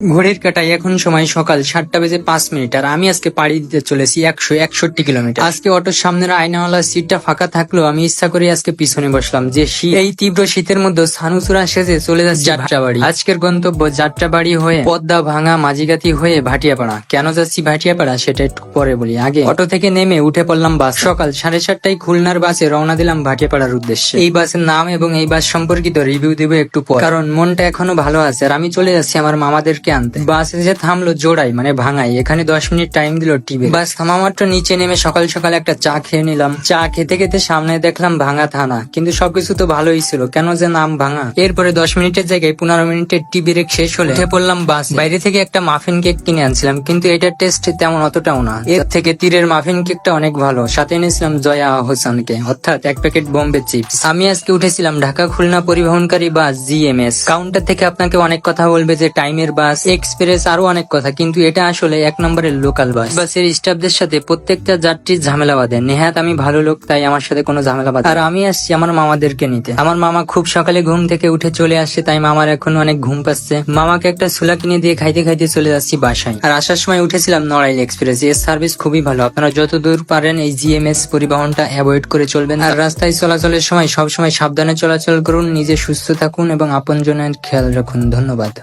ঘড়ির কাটায় এখন সময় সকাল সাতটা বেজে পাঁচ মিনিট, আর আমি আজকে পাড়ি দিতে চলেছি একশো একষট্টি কিলোমিটার। আজকে অটোর সামনের আয়নাওয়ালা সিটটা ফাঁকা থাকলেও আমি ইচ্ছা করে আজকে পিছনে বসলাম, যে এই তীব্র শীতের মধ্যে সানুচুরা সেজে চলে যাচ্ছে যাত্রাবাড়ি। আজকের গন্তব্য যাত্রাবাড়ি হয়ে পদ্মা ভাঙা মাঝিগাতি হয়ে ভাটিয়াপাড়া। কেন যাচ্ছি ভাটিয়াপাড়া সেটা একটু পরে বলি। আগে অটো থেকে নেমে উঠে পড়লাম বাস। সকাল সাড়ে সাতটায় খুলনার বাসে রওনা দিলাম ভাটিয়াপাড়ার উদ্দেশ্যে। এই বাসের নাম এবং এই বাস সম্পর্কিত রিভিউ দিব একটু পর, কারণ মনটা এখনও ভালো আছে, আর আমি চলে যাচ্ছি আমার মামাদেরকে আনতে। বাস এসে থামলো জোড়াই মানে ভাঙাই এখানে দশ মিনিট টাইম দিল টিভি। বাস থামা মাত্র নিচে নেমে সকাল সকাল একটা চা খেয়ে নিলাম। চা খেতে খেতে সামনে দেখলাম ভাঙা থানা। কিন্তু সবকিছু তো ভালোই ছিল। কেন যে নাম ভাঙা? এরপরে দশ মিনিটের জায়গায় পনেরো মিনিটের টিভি রেক শেষ হলে উঠে পড়লাম বাস। বাইরে থেকে একটা মাফিন কেক কিনে আনছিলাম, কিন্তু এটার টেস্ট তেমন অতটাও না। এর থেকে তীরের মাফিন কেকটা অনেক ভালো। সাথে এনেছিলাম জয়া হোসেনকে। অর্থাৎ এক প্যাকেট বোম্বে চিপস আমি আজকে উঠেছিলাম ঢাকা খুলনা পরিবহনকারী বাস জিএমএস কাউন্টার থেকে আপনাকে অনেক কথা বলবে যে টাইমের বাস এক্সপ্রেস আরও অনেক কথা, কিন্তু এটা আসলে এক নম্বরের লোকাল বাস বাসের স্টাফদের সাথে প্রত্যেকটা যাত্রীর ঝামেলা বাঁধে। নেহাত আমি ভালো লোক, তাই আমার সাথে কোনো ঝামেলা বাঁধে আর আমি আসছি আমার মামাদেরকে নিতে। আমার মামা খুব সকালে ঘুম থেকে উঠে চলে আসছে তাই মামার এখন অনেক ঘুম পাচ্ছে। মামাকে একটা সুলা কিনে দিয়ে খাইতে খাইতে চলে যাচ্ছি বাসায়। আর আসার সময় উঠেছিলাম নড়াইল এক্সপ্রেস। এর সার্ভিস খুবই ভালো। আপনারা যত দূর পারেন এই জিএমএস পরিবহনটা অ্যাভয়েড করে চলবেন। আর রাস্তায় চলাচলের সময় সবসময় সাবধানে চলাচল করুন, নিজে সুস্থ থাকুন এবং আপনজনের খেয়াল রাখুন। ধন্যবাদ।